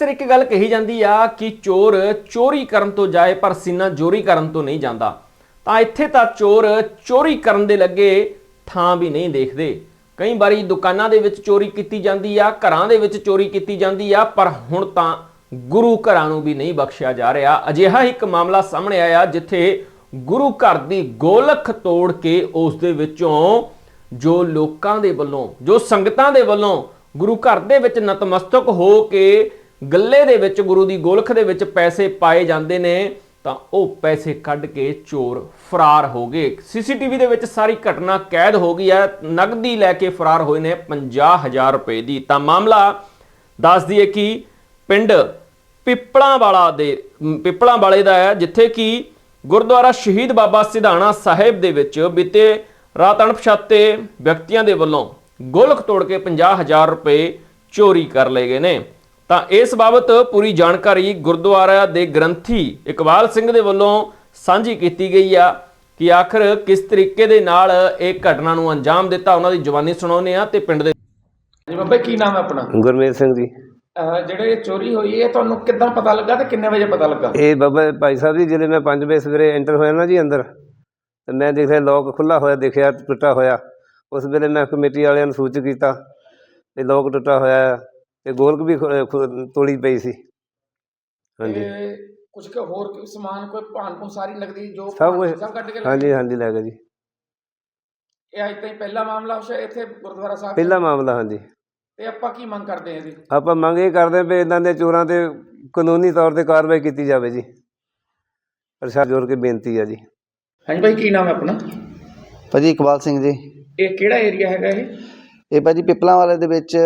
Sir ਇੱਕ ਗੱਲ ਕਹੀ ਜਾਂਦੀ ਆ ਕਿ ਚੋਰ ਚੋਰੀ ਕਰਨ ਤੋਂ ਜਾਏ ਪਰ ਸੀਨਾ ਚੋਰੀ ਕਰਨ ਤੋਂ ਨਹੀਂ ਜਾਂਦਾ। ਤਾਂ ਇੱਥੇ ਤਾਂ ਚੋਰ ਚੋਰੀ ਕਰਨ ਦੇ ਲੱਗੇ ਥਾਂ ਵੀ ਨਹੀਂ ਦੇਖਦੇ। ਕਈ ਵਾਰੀ ਦੁਕਾਨਾਂ ਦੇ ਵਿੱਚ ਚੋਰੀ ਕੀਤੀ ਜਾਂਦੀ ਆ, ਘਰਾਂ ਦੇ ਵਿੱਚ ਚੋਰੀ ਕੀਤੀ ਜਾਂਦੀ ਆ, ਪਰ ਹੁਣ ਤਾਂ ਗੁਰੂ ਘਰਾਂ ਨੂੰ ਵੀ ਨਹੀਂ ਬਖਸ਼ਿਆ ਜਾ ਰਿਹਾ। ਅਜਿਹਾ ਇੱਕ ਮਾਮਲਾ ਸਾਹਮਣੇ ਆਇਆ ਜਿੱਥੇ ਗੁਰੂ ਘਰ ਦੀ ਗੋਲਖ ਤੋੜ ਕੇ ਉਸ ਦੇ ਵਿੱਚੋਂ ਜੋ ਲੋਕਾਂ ਦੇ ਵੱਲੋਂ, ਜੋ ਸੰਗਤਾਂ ਦੇ ਵੱਲੋਂ ਗੁਰੂ ਘਰ ਦੇ ਵਿੱਚ ਨਤਮਸਤਕ ਹੋ ਕੇ ਗੱਲੇ ਦੇ ਵਿੱਚ, ਗੁਰੂ ਦੀ ਗੋਲਖ ਦੇ ਵਿੱਚ ਪੈਸੇ ਪਾਏ ਜਾਂਦੇ ਨੇ, ਤਾਂ ਉਹ ਪੈਸੇ ਕੱਢ ਕੇ ਚੋਰ ਫਰਾਰ ਹੋ ਗਏ। ਸੀਸੀਟੀਵੀ ਦੇ ਵਿੱਚ ਸਾਰੀ ਘਟਨਾ ਕੈਦ ਹੋ ਗਈ ਹੈ। ਨਗਦੀ ਲੈ ਕੇ ਫਰਾਰ ਹੋਏ ਨੇ 50000 ਰੁਪਏ ਦੀ। ਤਾਂ ਮਾਮਲਾ ਦੱਸ ਦਈਏ ਕਿ ਪਿੰਡ ਪਿੱਪਲਾਂ ਵਾਲਾ ਦੇ ਪਿੱਪਲਾਂ ਵਾਲੇ ਦਾ ਹੈ, ਜਿੱਥੇ ਕਿ ਗੁਰਦੁਆਰਾ ਸ਼ਹੀਦ ਬਾਬਾ ਸਿਧਾਣਾ ਸਾਹਿਬ ਦੇ ਵਿੱਚ ਬੀਤੇ ਰਾਤ ਅਣਪਛਾਤੇ ਵਿਅਕਤੀਆਂ ਦੇ ਵੱਲੋਂ ਗੋਲਕ ਤੋੜ ਕੇ 50000 ਰੁਪਏ ਚੋਰੀ ਕਰ ਲਏ ਗਏ ਨੇ। ਤਾਂ ਇਸ ਬਾਬਤ ਪੂਰੀ ਜਾਣਕਾਰੀ ਗੁਰਦੁਆਰਾ ਦੇ ਗ੍ਰੰਥੀ ਇਕਬਾਲ ਸਿੰਘ ਦੇ ਵੱਲੋਂ ਸਾਂਝੀ ਕੀਤੀ ਗਈ ਆ ਕਿ ਆਖਰ ਕਿਸ ਤਰੀਕੇ ਦੇ ਨਾਲ ਇਹ ਘਟਨਾ ਨੂੰ ਅੰਜਾਮ ਦਿੱਤਾ ਉਹਨਾਂ ਦੀ ਜਵਾਨੀ ਸੁਣਾਉਂਦੇ ਆ ਤੇ ਪਿੰਡ ਦੇ ਜੀ ਬਾਬਾ ਕੀ ਨਾਮ ਹੈ ਆਪਣਾ? ਗੁਰਮੀਤ ਸਿੰਘ ਜੀ। ਜਿਹੜੇ ਚੋਰੀ ਹੋਈ ਹੈ ਤੁਹਾਨੂੰ ਕਿੱਦਾਂ ਪਤਾ ਲੱਗਾ ਤੇ ਕਿੰਨੇ ਵਜੇ ਪਤਾ ਲੱਗਾ? ਇਹ ਬਾਬਾ ਭਾਈ ਸਾਹਿਬ ਜੀ ਜਦੋਂ ਮੈਂ 5 ਵਜੇ ਸਵੇਰੇ ਐਂਟਰ ਹੋਇਆ ਨਾ ਜੀ ਅੰਦਰ ਤੇ ਮੈਂ ਦੇਖਿਆ ਲੋਕ ਖੁੱਲਾ ਹੋਇਆ ਦੇਖਿਆ ਟੁੱਟਾ ਹੋਇਆ। ਉਸ ਵੇਲੇ ਮੈਂ ਕਮੇਟੀ ਵਾਲਿਆਂ ਨੂੰ ਸੂਚਿਤ ਕੀਤਾ ਤੇ ਲੋਕ ਟੁੱਟਾ ਹੋਇਆ ਹੈ ਤੇ ਗੋਲਕ ਵੀ ਤੋੜੀ ਪਈ ਸੀ। ਹਾਂਜੀ। ਕੁਝ ਕੁ ਹੋਰ ਕੋਈ ਸਮਾਨ ਕੋਈ ਭਾਨ ਭੂਨ ਸਾਰੀ ਨਗਦੀ ਜੋ ਸਭ ਭਾਨ ਕੁਝ ਸਭ ਕੱਢ ਕੇ ਲੈ ਹਾਂਜੀ ਹਾਂਜੀ ਲੈ ਗਏ ਜੀ? ਇਹ ਅੱਜ ਤਾਈਂ ਪਹਿਲਾ ਮਾਮਲਾ ਹੋਇਆ ਇੱਥੇ ਗੁਰਦੁਆਰਾ ਸਾਹਿਬ? ਪਹਿਲਾ ਮਾਮਲਾ ਹਾਂਜੀ। ਤੇ ਆਪਾਂ ਕੀ ਮੰਗ ਕਰਦੇ ਹਾਂ ਜੀ? ਆਪਾਂ ਮੰਗ ਇਹ ਕਰਦੇ ਵੀ ਇਦਾਂ ਦੇ ਚੋਰਾਂ ਤੇ ਕਾਨੂੰਨੀ ਤੌਰ ਤੇ ਕਾਰਵਾਈ ਕੀਤੀ ਜਾਵੇ ਜੀ। ਪ੍ਰਸ਼ਾਸਨ ਜੋਰ ਕੇ ਬੇਨਤੀ ਹੈ ਜੀ। ਹਾਂਜੀ ਭਾਈ ਕੀ ਨਾਮ ਹੈ ਆਪਣਾ? ਭਾਜੀ ਇਕਬਾਲ ਸਿੰਘ ਜੀ। ਇਹ ਕਿਹੜਾ ਏਰੀਆ ਹੈਗਾ ਇਹ? ਇਹ ਭਾਜੀ ਪਿਪਲਾਂ ਵਾਲੇ ਦੇ ਵਿੱਚ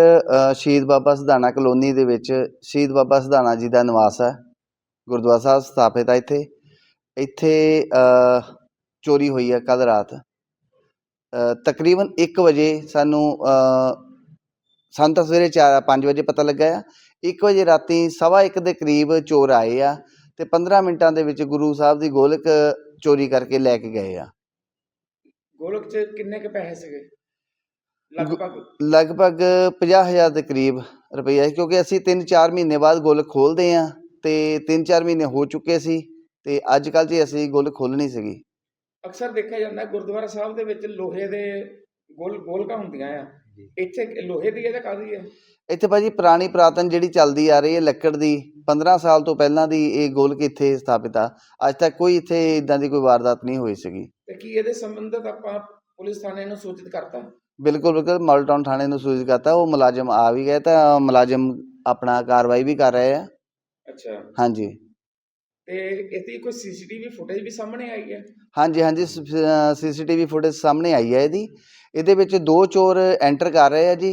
ਸ਼ਹੀਦ ਬਾਬਾ ਸਧਾਣਾ ਕਲੋਨੀ ਦੇ ਵਿੱਚ ਸ਼ਹੀਦ ਬਾਬਾ ਸਧਾਣਾ ਜੀ ਦਾ ਨਿਵਾਸ ਹੈ। ਗੁਰਦੁਆਰਾ ਸਾਹਿਬ ਸਥਾਪਿਤ ਹੈ ਇੱਥੇ। ਇੱਥੇ ਚੋਰੀ ਹੋਈ ਹੈ ਕੱਲ ਰਾਤ। ਤਕਰੀਬਨ 1 ਵਜੇ ਸਾਨੂੰ ਸਾਨੂੰ ਤਾਂ ਸਵੇਰੇ 4 5 ਵਜੇ ਪਤਾ ਲੱਗਾ ਆ। 1 ਵਜੇ ਰਾਤੀ ਸਵਾ 1 ਦੇ ਕਰੀਬ ਚੋਰ ਆਏ ਆ ਤੇ 15 ਮਿੰਟਾਂ ਦੇ ਵਿੱਚ ਗੁਰੂ ਸਾਹਿਬ ਦੀ ਗੋਲਕ ਚੋਰੀ ਕਰਕੇ ਲੈ ਕੇ ਗਏ ਆ। ਗੋਲਕ 'ਚ ਕਿੰਨੇ ਕੁ ਪੈਸੇ ਸੀਗੇ? ਲਗਭਗ? ਲਗਭਗ 50000 ਦੇ ਕਰੀਬ ਰੁਪਈਆ ਕਿਉਂਕਿ ਅਸੀਂ 3-4 ਮਹੀਨੇ ਬਾਅਦ ਗੁੱਲ ਖੋਲਦੇ ਆ ਤੇ 3-4 ਮਹੀਨੇ ਹੋ ਚੁੱਕੇ ਸੀ ਤੇ ਅੱਜ ਕੱਲ ਜੀ ਅਸੀਂ ਗੁੱਲ ਖੋਲਣੀ ਸੀਗੀ। ਅਕਸਰ ਦੇਖਿਆ ਜਾਂਦਾ ਗੁਰਦੁਆਰਾ ਸਾਹਿਬ ਦੇ ਵਿੱਚ ਲੋਹੇ ਦੇ ਗੋਲ ਗੋਲਕਾਂ ਹੁੰਦੀਆਂ ਆ। ਇੱਥੇ ਲੋਹੇ ਦੀ ਹੈ ਜਾਂ ਕਾਹਦੀ ਹੈ? ਇੱਥੇ ਭਾਜੀ ਪੁਰਾਣੀ ਪ੍ਰਾਤਨ ਜਿਹੜੀ ਚੱਲਦੀ ਆ ਰਹੀ ਹੈ ਲੱਕੜ ਦੀ 15 ਸਾਲ ਤੋਂ ਪਹਿਲਾਂ ਦੀ ਇਹ ਗੋਲਕ ਇੱਥੇ ਸਥਾਪਿਤ ਆ। ਅੱਜ ਤੱਕ ਕੋਈ ਇੱਥੇ ਇਦਾਂ ਦੀ ਕੋਈ ਵਾਰਦਾਤ ਨਹੀਂ ਹੋਈ ਸੀਗੀ। ਤੇ ਕੀ ਇਹਦੇ ਸੰਬੰਧਤ ਆਪਾਂ ਪੁਲਿਸ ਥਾਣੇ ਨੂੰ ਸੂਚਿਤ ਕਰਤਾ। ਬਿਲਕੁਲ ਬਿਲਕੁਲ ਮਾਲਟਾਊਨ ਥਾਣੇ ਨੂੰ ਸੂਚਿਤ ਕਰਤਾ। ਉਹ ਮੁਲਾਜ਼ਮ ਆ ਵੀ ਗਏ ਤਾਂ ਮੁਲਾਜ਼ਮ ਆਪਣਾ ਕਾਰਵਾਈ ਵੀ ਕਰ ਰਹੇ ਆ। ਅੱਛਾ। ਹਾਂਜੀ। ਤੇ ਇਹਦੀ ਕੋਈ ਸੀਸੀਟੀਵੀ ਫੁਟੇਜ ਵੀ ਸਾਹਮਣੇ ਆਈ ਹੈ? ਹਾਂਜੀ ਹਾਂਜੀ ਸੀਸੀਟੀਵੀ ਫੁਟੇਜ ਸਾਹਮਣੇ ਆਈ ਹੈ ਇਹਦੀ। ਇਹਦੇ ਵਿੱਚ ਦੋ ਚੋਰ ਐਂਟਰ ਕਰ ਰਹੇ ਆ ਜੀ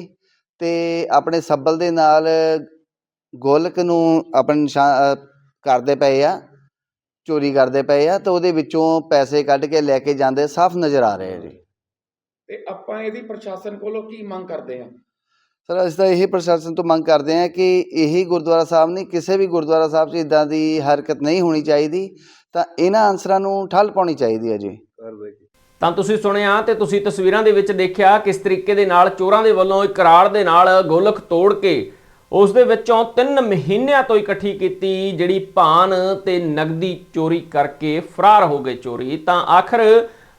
ਤੇ ਆਪਣੇ ਸੱਬਲ ਦੇ ਨਾਲ ਗੋਲਕ ਨੂੰ ਆਪਣੇ ਨਿਸ਼ਾਨ ਕਰਦੇ ਪਏ ਆ ਚੋਰੀ ਕਰਦੇ ਪਏ ਆ ਤੇ ਉਹਦੇ ਵਿੱਚੋਂ ਪੈਸੇ ਕੱਢ ਕੇ ਲੈ ਕੇ ਜਾਂਦੇ ਸਾਫ਼ ਨਜ਼ਰ ਆ ਰਹੇ ਆ ਜੀ। ਤੇ ਆਪਾਂ ਇਹਦੀ ਪ੍ਰਸ਼ਾਸਨ ਕੋਲੋਂ ਕੀ ਮੰਗ ਕਰਦੇ ਹਾਂ? ਸਰ ਅਸੀਂ ਤਾਂ ਇਹੀ ਪ੍ਰਸ਼ਾਸਨ ਤੋਂ ਮੰਗ ਕਰਦੇ ਹਾਂ ਕਿ ਇਹੀ ਗੁਰਦੁਆਰਾ ਸਾਹਿਬ ਨਹੀਂ ਕਿਸੇ ਵੀ ਗੁਰਦੁਆਰਾ ਸਾਹਿਬ 'ਚ ਇਦਾਂ ਦੀ ਹਰਕਤ ਨਹੀਂ ਹੋਣੀ ਚਾਹੀਦੀ ਤਾਂ ਇਹਨਾਂ ਅਨਸਰਾਂ ਨੂੰ ਠੱਲ ਪਾਉਣੀ ਚਾਹੀਦੀ ਹੈ ਜੀ। ਤਾਂ ਤੁਸੀਂ ਸੁਣਿਆ ਤੇ ਤੁਸੀਂ ਤਸਵੀਰਾਂ ਦੇ ਵਿੱਚ ਦੇਖਿਆ ਕਿਸ ਤਰੀਕੇ ਦੇ ਨਾਲ ਚੋਰਾਂ ਦੇ ਵੱਲੋਂ ਇਕਰਾਰ ਦੇ ਨਾਲ ਗੋਲਕ ਤੋੜ ਕੇ ਉਸ ਦੇ ਵਿੱਚੋਂ 3 ਮਹੀਨਿਆਂ ਤੋਂ ਇਕੱਠੀ ਕੀਤੀ ਜਿਹੜੀ ਭਾਨ ਤੇ ਨਗਦੀ ਚੋਰੀ ਕਰਕੇ ਫਰਾਰ ਹੋ ਗਏ ਚੋਰੀ। ਤਾਂ ਆਖਰ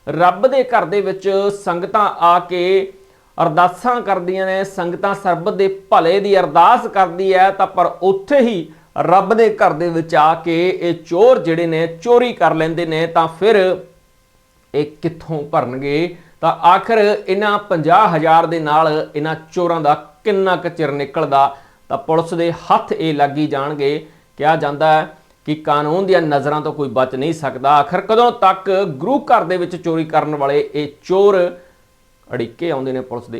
ਰੱਬ ਦੇ ਘਰ ਦੇ ਵਿੱਚ ਸੰਗਤਾਂ ਆ ਕੇ ਅਰਦਾਸਾਂ ਕਰਦੀਆਂ ਨੇ, ਸੰਗਤਾਂ ਸਰਬਤ ਦੇ ਭਲੇ ਦੀ ਅਰਦਾਸ ਕਰਦੀ ਹੈ, ਤਾਂ ਪਰ ਉੱਥੇ ਹੀ ਰੱਬ ਦੇ ਘਰ ਦੇ ਵਿੱਚ ਆ ਕੇ ਇਹ ਚੋਰ ਜਿਹੜੇ ਨੇ, ਚੋਰੀ ਕਰ ਲੈਂਦੇ ਨੇ, ਤਾਂ ਫਿਰ ਇਹ ਕਿੱਥੋਂ ਭਰਨਗੇ? ਤਾਂ ਆਖਰ ਇਹਨਾਂ 50000 ਦੇ ਨਾਲ ਇਹਨਾਂ ਚੋਰਾਂ ਦਾ ਕਿੰਨਾ ਕੁ ਚਿਰ ਨਿਕਲਦਾ? ਤਾਂ ਪੁਲਿਸ ਦੇ ਹੱਥ ਇਹ ਲੱਗੀ ਜਾਣਗੇ। ਕਿਹਾ ਜਾਂਦਾ ਹੈ ਕਿ ਕਾਨੂੰਨ ਦੀਆਂ ਨਜ਼ਰਾਂ ਤੋਂ ਕੋਈ ਬਚ ਨਹੀਂ ਸਕਦਾ। ਆਖਰ ਕਦੋਂ ਤੱਕ ਗੁਰੂ ਘਰ ਦੇ ਵਿੱਚ ਚੋਰੀ ਕਰਨ ਵਾਲੇ ਇਹ ਚੋਰ ਅੜਿੱਕੇ ਆਉਂਦੇ ਨੇ ਪੁਲਿਸ ਦੇ